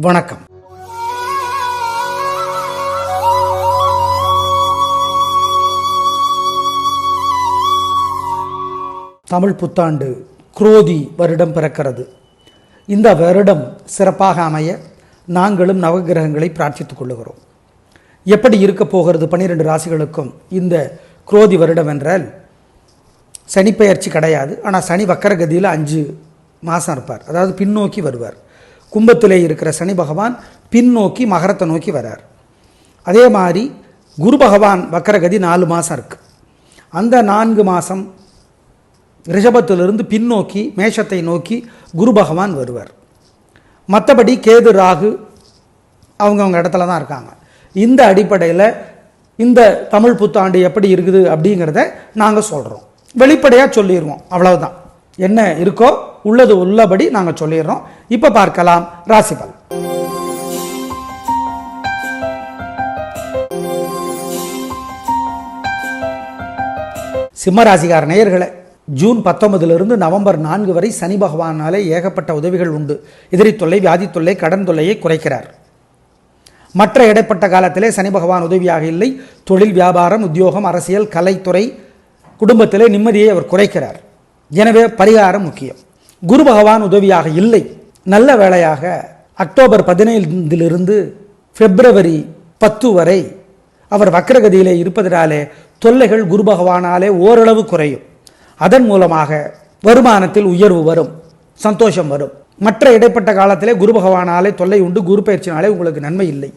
வணக்கம். தமிழ் புத்தாண்டு குரோதி வருடம் பிறக்கிறது. இந்த வருடம் சிறப்பாக அமைய நாங்களும் நவகிரகங்களை பிரார்த்தித்துக் கொள்ளுகிறோம். எப்படி இருக்க போகிறது பன்னிரெண்டு ராசிகளுக்கும் இந்த குரோதி வருடம் என்றால் சனிப்பெயர்ச்சி கிடையாது. ஆனால் சனி வக்கரகதியில் அஞ்சு மாதம் இருப்பார். அதாவது பின்னோக்கி வருவார். கும்பத்திலே இருக்கிற சனி பகவான் பின்னோக்கி மகரத்தை நோக்கி வரார். அதே மாதிரி குரு பகவான் வக்கரகதி நாலு மாதம் இருக்குது அந்த நான்கு மாதம் ரிஷபத்திலிருந்து பின்னோக்கி மேஷத்தை நோக்கி குரு பகவான் வருவார். மற்றபடி கேது ராகு அவங்கவுங்க இடத்துல தான் இருக்காங்க. இந்த அடிப்படையில் இந்த தமிழ் புத்தாண்டு எப்படி இருக்குது அப்படிங்கிறத நாங்கள் சொல்கிறோம் வெளிப்படையாக சொல்லிடுவோம் அவ்வளவுதான். என்ன இருக்கோ உள்ளது உள்ளபடி நாங்கள் சொல்லிடுறோம். இப்போ பார்க்கலாம். ராசிபல் சிம்மராசிகார நேயர்களை ஜூன் பத்தொன்பதிலிருந்து நவம்பர் நான்கு வரை சனி பகவானாலே ஏகப்பட்ட உதவிகள் உண்டு. எதிரி தொல்லை வியாதி தொல்லை கடன் தொல்லையை குறைக்கிறார். மற்ற இடைப்பட்ட காலத்திலே சனி பகவான் உதவியாக இல்லை. தொழில் வியாபாரம் உத்தியோகம் அரசியல் கலைத்துறை குடும்பத்திலே நிம்மதியை அவர் குறைக்கிறார். எனவே பரிகாரம் முக்கியம். குரு பகவான் உதவியாக இல்லை. நல்ல வேளையாக அக்டோபர் பதினைந்திலிருந்து பிப்ரவரி பத்து வரை அவர் வக்ரகதியிலே இருப்பதனாலே தொல்லைகள் குரு பகவானாலே ஓரளவு குறையும். அதன் மூலமாக வருமானத்தில் உயர்வு வரும் சந்தோஷம் வரும். மற்ற இடைப்பட்ட காலத்திலே குரு பகவானாலே தொல்லை உண்டு குரு பயிற்சினாலே உங்களுக்கு நன்மை இல்லை.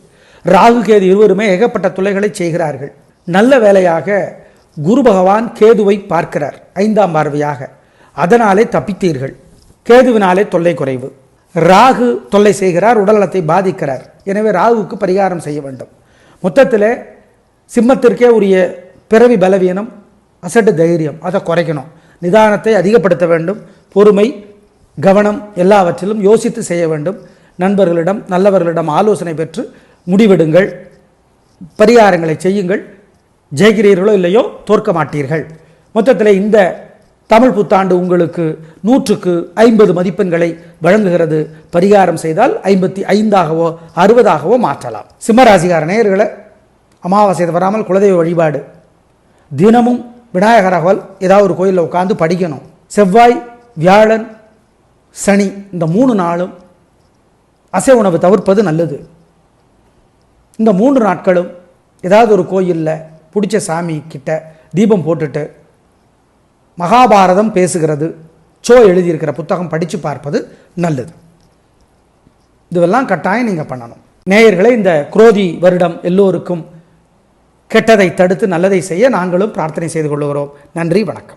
ராகு கேது இருவருமே ஏகப்பட்ட தொல்லைகளை செய்கிறார்கள். நல்ல வேலையாக குரு பகவான் கேதுவை பார்க்கிறார் ஐந்தாம் பார்வையாக. அதனாலே தப்பித்தீர்கள். கேதுவினாலே தொல்லை குறைவு. ராகு தொல்லை செய்கிறார் உடல்நலத்தை பாதிக்கிறார். எனவே ராகுவுக்கு பரிகாரம் செய்ய வேண்டும். மொத்தத்தில் சிம்மத்திற்கே உரிய பிறவி பலவீனம் அசட்டு தைரியம் அதை குறைக்கணும். நிதானத்தை அதிகப்படுத்த வேண்டும். பொறுமை கவனம் எல்லாவற்றிலும் யோசித்து செய்ய வேண்டும். நண்பர்களிடம் நல்லவர்களிடம் ஆலோசனை பெற்று முடிவெடுங்கள். பரிகாரங்களை செய்யுங்கள். ஜெயிக்கிறீர்களோ இல்லையோ தோற்க மாட்டீர்கள். மொத்தத்தில் இந்த தமிழ் புத்தாண்டு உங்களுக்கு நூற்றுக்கு ஐம்பது மதிப்பெண்களை வழங்குகிறது. பரிகாரம் செய்தால் ஐம்பத்தி ஐந்தாகவோ அறுபதாகவோ மாற்றலாம். சிம்மராசிகார நேயர்களை அமாவாசை வராமல் குலதெய்வ வழிபாடு. தினமும் விநாயகர் அகவல் ஏதாவது ஒரு கோயிலில் உட்காந்து படிக்கணும். செவ்வாய் வியாழன் சனி இந்த மூணு நாளும் அசை உணவு தவிர்ப்பது நல்லது. இந்த மூன்று நாட்களும் ஏதாவது ஒரு கோயிலில் பிடிச்ச சாமி கிட்ட தீபம் போட்டுட்டு மகாபாரதம் பேசுகிறது. சோ எழுதியிருக்கிற புத்தகம் படித்து பார்ப்பது நல்லது. இதுவெல்லாம் கட்டாயம் நீங்கள் பண்ணணும். நேயர்களை இந்த குரோதி வருடம் எல்லோருக்கும் கெட்டதை தடுத்து நல்லதை செய்ய நாங்களும் பிரார்த்தனை செய்து கொள்கிறோம். நன்றி வணக்கம்.